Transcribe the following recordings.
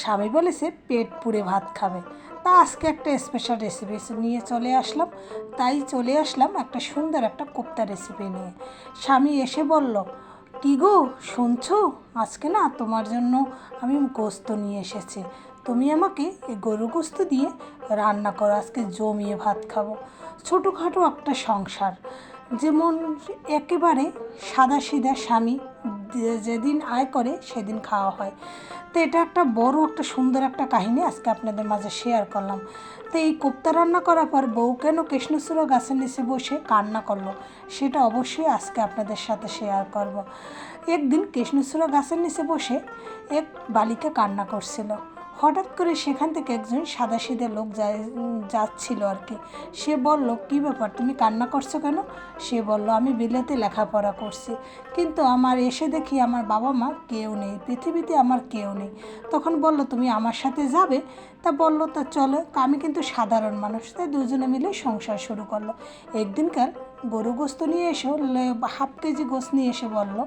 স্বামী বলেছে, পেট পুড়ে ভাত খাবে। তা আজকে একটা স্পেশাল রেসিপি নিয়ে চলে আসলাম। তাই চলে আসলাম একটা সুন্দর একটা কোপ্তা রেসিপি নিয়ে। স্বামী এসে বলল, কি গো, শুনছো? আজকে না তোমার জন্য আমি গোস্ত নিয়ে এসেছি। তুমি আমাকে এই গরু গোস্ত দিয়ে রান্না করো, আজকে জমিয়ে ভাত খাব। ছোটোখাটো একটা সংসার। যেমন একেবারে সাদা সিধা স্বামী যেদিন আয় করে সেদিন খাওয়া হয়। তো এটা একটা বড়, একটা সুন্দর একটা কাহিনী আজকে আপনাদের মাঝে শেয়ার করলাম। তো এই কোপ্তা রান্না করার পর বউ কেন কৃষ্ণচূড়া গাছের নিচে বসে কান্না করল, সেটা অবশ্যই আজকে আপনাদের সাথে শেয়ার করব। একদিন কৃষ্ণচূড়া গাছের নিচে বসে এক বালিকা কান্না করছিল। হঠাৎ করে সেখান থেকে একজন সাদা সিধে লোক যায় যাচ্ছিল আর কি। সে বলল, কী ব্যাপার? তুমি কান্না করছ কেন? সে বলল, আমি বিলেতে লেখাপড়া করছি। কিন্তু আমার এসে দেখি আমার বাবা মা কেউ নেই। পৃথিবীতে আমার কেউ নেই। তখন বলল, তুমি আমার সাথে যাবে? তা বলল, তা চলো। আমি কিন্তু সাধারণ মানুষ। তাই দুজনে মিলে সংসার শুরু করল। একদিনকার গরু গোস্ত নিয়ে এসো হাফ কেজি গোস্ত নিয়ে এসে বলল,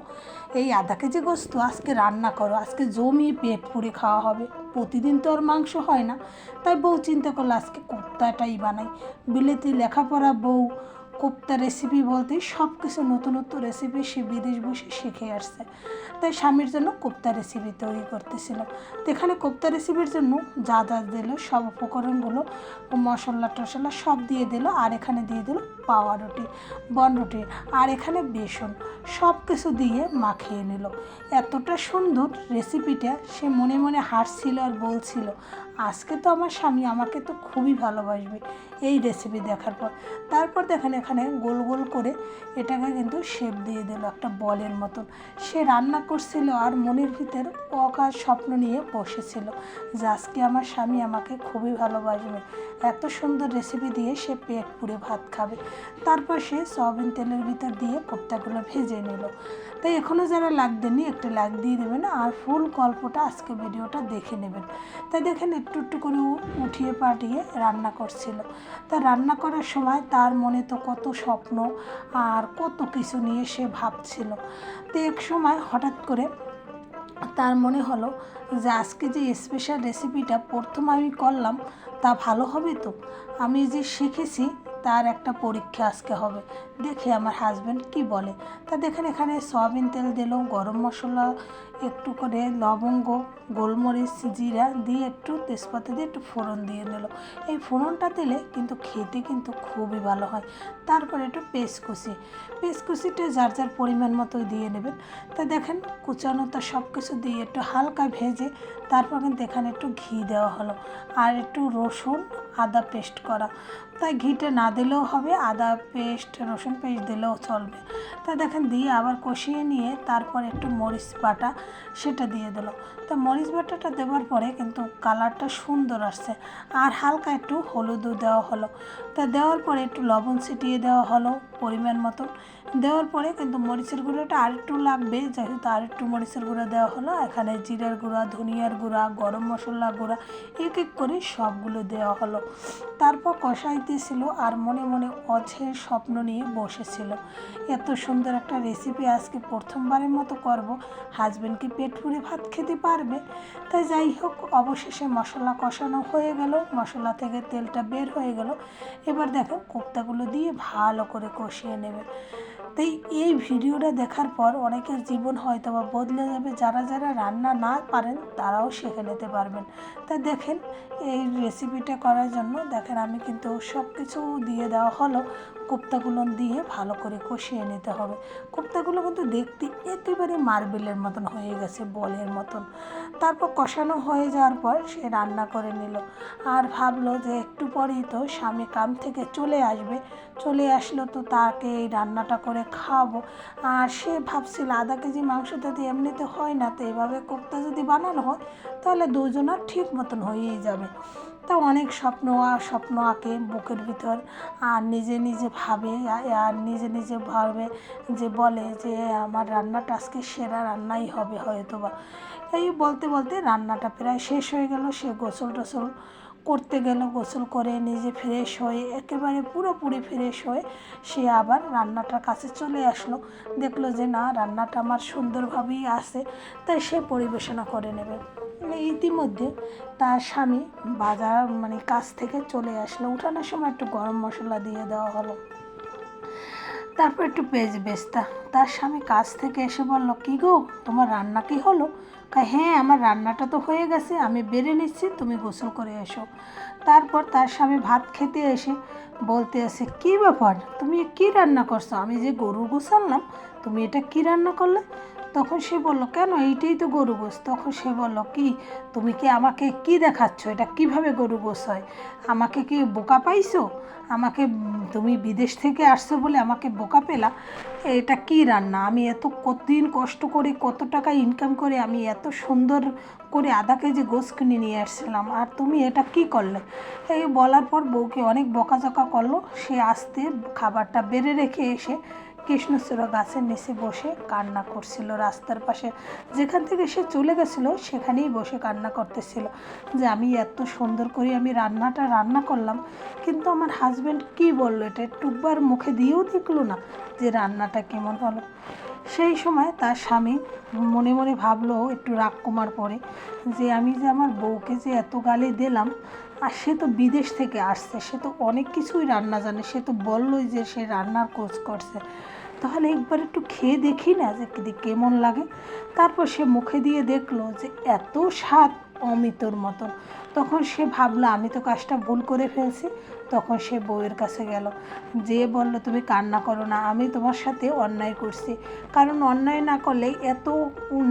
এই আধা কেজি গোস্ত আজকে রান্না করো, আজকে জমিয়ে পেট পুড়ে খাওয়া হবে। প্রতিদিন তো আর মাংস হয় না। তাই বউ চিন্তা করল, আজকে কোপ্তাটাই বানাই। বিলেতি লেখাপড়া বউ কোপ্তা রেসিপি বলতে সব কিছু নতুনত্ব রেসিপি সে বিদেশ বসে শিখে আসছে। তাই স্বামীর জন্য কোপ্তা রেসিপি তৈরি করতেছিল। তো এখানে কোপ্তা রেসিপির জন্য যা যা দিল, সব উপকরণগুলো, মশলা টশলা সব দিয়ে দিল আর এখানে দিয়ে দিল পাওয়া রুটি, বন রুটি আর এখানে বেসন সব কিছু দিয়ে মাখিয়ে নিল। এতটা সুন্দর রেসিপিটা সে মনে মনে হাসছিল আর বলছিল আজকে তো আমার স্বামী আমাকে তো খুবই ভালোবাসবে এই রেসিপি দেখার পর। তারপর দেখেন এখানে গোল গোল করে এটাকে কিন্তু শেপ দিয়ে দিল একটা বলের মতন। সে রান্না করছিল আর মনের ভিতর অকার স্বপ্ন নিয়ে বসেছিল যে আজকে আমার স্বামী আমাকে খুবই ভালোবাসবে। এত সুন্দর রেসিপি দিয়ে সে পেট পুড়ে ভাত খাবে। তারপর সে সয়াবিন তেলের ভিতর দিয়ে কোপ্তাগুলো ভেজে নিল। তাই এখনও যারা লাগ দেননি, একটা লাগ দিয়ে দেবেন আর ফুল গল্পটা আজকে ভিডিওটা দেখে নেবেন। তাই দেখেন একটু একটু করে উঠিয়ে পাঠিয়ে রান্না করছিল। তা রান্না করার সময় তার মনে তো কত স্বপ্ন আর কত কিছু নিয়ে সে ভাবছিল। তো এক সময় হঠাৎ করে তার মনে হলো যে আজকে যে স্পেশাল রেসিপিটা প্রথম আমি করলাম তা ভালো হবে তো? আমি যে শিখেছি তার একটা পরীক্ষা আজকে হবে। দেখে আমার হাজব্যান্ড কি বলে। তা দেখেন এখানে সয়াবিন তেল দিল, গরম মশলা, একটু করে লবঙ্গ, গোলমরিচ, জিরা দিয়ে একটু তেজপাতা দিয়ে একটু ফোড়ন দিয়ে নিল। এই ফোড়নটা দিলে কিন্তু খেতে কিন্তু খুবই ভালো হয়। তারপরে একটু পেস্ট কুচি যার যার পরিমাণ মতো দিয়ে নেবেন। তা দেখেন কুচানোটা সব কিছু দিয়ে একটু হালকা ভেজে তারপর কিন্তু এখানে একটু ঘি দেওয়া হলো। আর একটু রসুন আদা পেস্ট করা। তাই ঘিটা না দিলেও হবে, আদা পেস্ট, রসুন পেস্ট দিলেও চলবে। তা দেখেন, দিয়ে আবার কষিয়ে নিয়ে তারপর একটু মরিচ বাটা সেটা দিয়ে দিল। তো মরিচ বাটাটা দেওয়ার পরে কিন্তু কালারটা সুন্দর আসছে। আর হালকা একটু হলুদও দেওয়া হলো। তা দেওয়ার পরে একটু লবণ ছিটিয়ে দেওয়া হলো পরিমাণ মতো দেওয়ার পরে কিন্তু মরিচের গুঁড়োটা আরেকটু লাগবে, যেহেতু আরেকটু মরিচের গুঁড়ো দেওয়া হলো। এখানে জিরার গুঁড়া, ধনিয়ার গুঁড়া, গরম মশলা গুঁড়া, এক এক করে সবগুলো দেওয়া হলো। তারপর কষাইতেছিল আর মনে মনে অঝের স্বপ্ন নিয়ে বসেছিল। এত সুন্দর একটা রেসিপি আজকে প্রথমবারের মতো করব। হাজব্যান্ড কি পেট পুড়ে ভাত খেতে পারবে? তাই যাই হোক, অবশেষে মশলা কষানো হয়ে গেল, মশলা থেকে তেলটা বের হয়ে গেল। এবার দেখো কোপ্তাগুলো দিয়ে ভালো করে কষিয়ে নেবে। তাই এই ভিডিওটা দেখার পর অনেকের জীবন হয়তো বা বদলে যাবে। যারা যারা রান্না না পারেন, তারাও শিখে নিতে পারবেন। তা দেখেন, এই রেসিপিটা করার জন্য দেখেন, আমি কিন্তু সব কিছু দিয়ে দেওয়া হলো। কোপ্তাগুলো দিয়ে ভালো করে কষিয়ে নিতে হবে। কোপ্তাগুলো কিন্তু দেখতে একেবারে মার্বেলের মতন হয়ে গেছে, বলের মতন। তারপর কষানো হয়ে যাওয়ার পর সে রান্না করে নিল আর ভাবলো যে একটু পরেই তো স্বামী কাম থেকে চলে আসবে। চলে আসলো তো তাকে এই রান্নাটা করে খাওয়াবো। আর সে ভাবছিল আধা কেজি মাংসটা দিয়ে এমনিতে হয় না, তো এভাবে কোপ্তা যদি বানানো হয় তাহলে দুজনের ঠিক মতন হয়েই যাবে। তা অনেক স্বপ্ন, আর স্বপ্ন আঁকে বুকের ভিতর। আর নিজে নিজে ভাবে, আর নিজে নিজে ভাবে যে বলে যে, আমার রান্নাটা আজকে সেরা রান্নাই হবে হয়তো বা এই বলতে বলতে রান্নাটা প্রায় শেষ হয়ে গেল। সে গোসল টোসল করতে গেল, গোসল করে নিজে ফ্রেশ হয়ে, একেবারে পুরোপুরি ফ্রেশ হয়ে সে আবার রান্নাটার কাছে চলে আসলো। দেখল যে, না, রান্নাটা আমার সুন্দরভাবেই আসে তাই সে পরিবেশনা করে নেবে। ইতিমধ্যে তার স্বামী বাজার মানে কাজ থেকে চলে আসলো। উঠানোর সময় একটু গরম মশলা দিয়ে দেওয়া হলো। তারপর একটু পেঁয়াজ বেস্তা। তার স্বামী কাজ থেকে এসে বলল, কি গো, তোমার রান্না কি হলো? কয় হ্যাঁ আমার রান্নাটা তো হয়ে গেছে, আমি বেড়ে নিচ্ছি, তুমি গোসল করে এসো। তারপর তার স্বামী ভাত খেতে এসে বলতে আসে কি ব্যাপার? তুমি কি রান্না করছ? আমি যে গরু গোসাললাম তুমি এটা কি রান্না করলে? তখন সে বলল, কেন? এইটাই তো গরু গোস তখন সে বলল, কি? তুমি কি আমাকে কি দেখাচ্ছ? এটা কীভাবে গরু গোস হয়? আমাকে কি বোকা পাইছো? আমাকে তুমি বিদেশ থেকে আসছো বলে আমাকে বোকা পেলা? এটা কি রান্না? আমি এত কতদিন কষ্ট করে, কত টাকা ইনকাম করে, আমি এত সুন্দর করে আধা কেজি গোস কিনে নিয়ে আসছিলাম। আর তুমি এটা কি করলে? এই বলার পর বউকে অনেক বকাঝকা করল। সে আসতে খাবারটা বেড়ে রেখে এসে কৃষ্ণচূড়া গাছের নিচে বসে কান্না করছিল। রাস্তার পাশে যেখান থেকে সে চলে গেছিল, সেখানেই বসে কান্না করতেছিল যে, আমি এত সুন্দর করে আমি রান্নাটা রান্না করলাম, কিন্তু আমার হাজব্যান্ড কি বলল? এটা টুকবার মুখে দিয়েও দেখল না যে রান্নাটা কেমন হলো। সেই সময় তার স্বামী মনে মনে ভাবলো, একটু রাগ কমার পরে, যে, আমি যে আমার বউকে যে এত গালি দিলাম, আর সে তো বিদেশ থেকে আসছে, সে তো অনেক কিছুই রান্না জানে, সে তো বললোই যে সে রান্নার কোর্স করছে। তাহলে একবার একটু খেয়ে দেখি না যে কেমন লাগে। তারপর সে মুখে দিয়ে দেখল যে এত স্বাদ অমিতর মতন তখন সে ভাবলো, আমি তো কাজটা ভুল করে ফেলছি। তখন সে বউয়ের কাছে গেল, যে বলল, তুমি কান্না করো না, আমি তোমার সাথে অন্যায় করছি। কারণ অন্যায় না করলে এত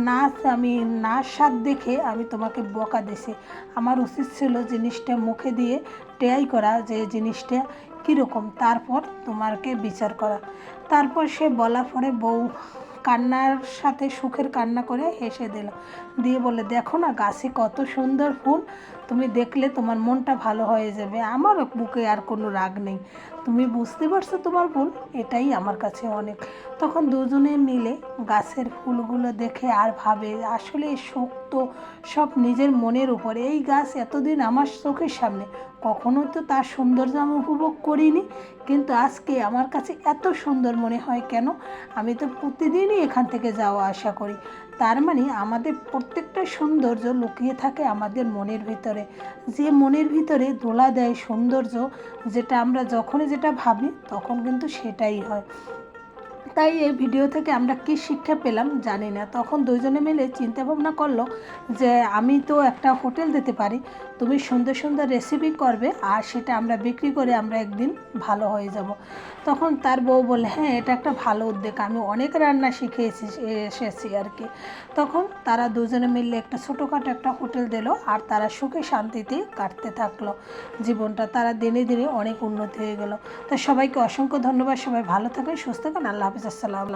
নাচ, আমি নাচ স্বাদ দেখে আমি তোমাকে বকা দিছি। আমার উচিত ছিল জিনিসটা মুখে দিয়ে ট্রাই করা, যে জিনিসটা কীরকম? তারপর তোমাকে বিচার করা। তারপর সে বলার পরে বউ কান্নার সাথে সুখের কান্না করে হেসে দিল। দিয়ে বলে দেখো না গাছে কত সুন্দর ফুল। তুমি দেখলে তোমার মনটা ভালো হয়ে যাবে। আমার বুকে আর কোনো রাগ নেই। তুমি বুঝতে পারছ তোমার ভুল? এটাই আমার কাছে অনেক। তখন দুজনে মিলে গাছের ফুলগুলো দেখে আর ভাবে, আসলে শোক তো সব নিজের মনের উপরে। এই গাছ এতদিন আমার চোখের সামনে কখনো তো তার সৌন্দর্য আমি উপভোগ করিনি, কিন্তু আজকে আমার কাছে এত সুন্দর মনে হয় কেন? আমি তো প্রতিদিনই এখান থেকে যাওয়া আসা করি। তার মানে আমাদের প্রত্যেকটা সৌন্দর্য লুকিয়ে থাকে আমাদের মনের ভিতরে। যে মনের ভিতরে দোলা দেয় সৌন্দর্য, যেটা আমরা যখনই যেটা ভাবি, তখন কিন্তু সেটাই হয়। তাই এই ভিডিও থেকে আমরা কি শিক্ষা পেলাম জানি না। তখন দুজনে মিলে চিন্তা ভাবনা করল যে আমি তো একটা হোটেল দিতে পারি, তুমি সুন্দর সুন্দর রেসিপি করবে আর সেটা আমরা বিক্রি করে আমরা একদিন ভালো হয়ে যাব। তখন তার বউ বলে হ্যাঁ এটা একটা ভালো উদ্যোগ, আমি অনেক রান্না শিখে এসেছি আর কি। তখন তারা দুজনে মিলে একটা ছোটোখাটো একটা হোটেল দিল আর তারা সুখে শান্তিতে কাটতে থাকল জীবনটা। তারা দিনে দিনে অনেক উন্নতি হয়ে গেল। তো সবাইকে অসংখ্য ধন্যবাদ। সবাই ভালো থাকেন, সুস্থ থাকেন। আল্লাহ हाफिज़ असलम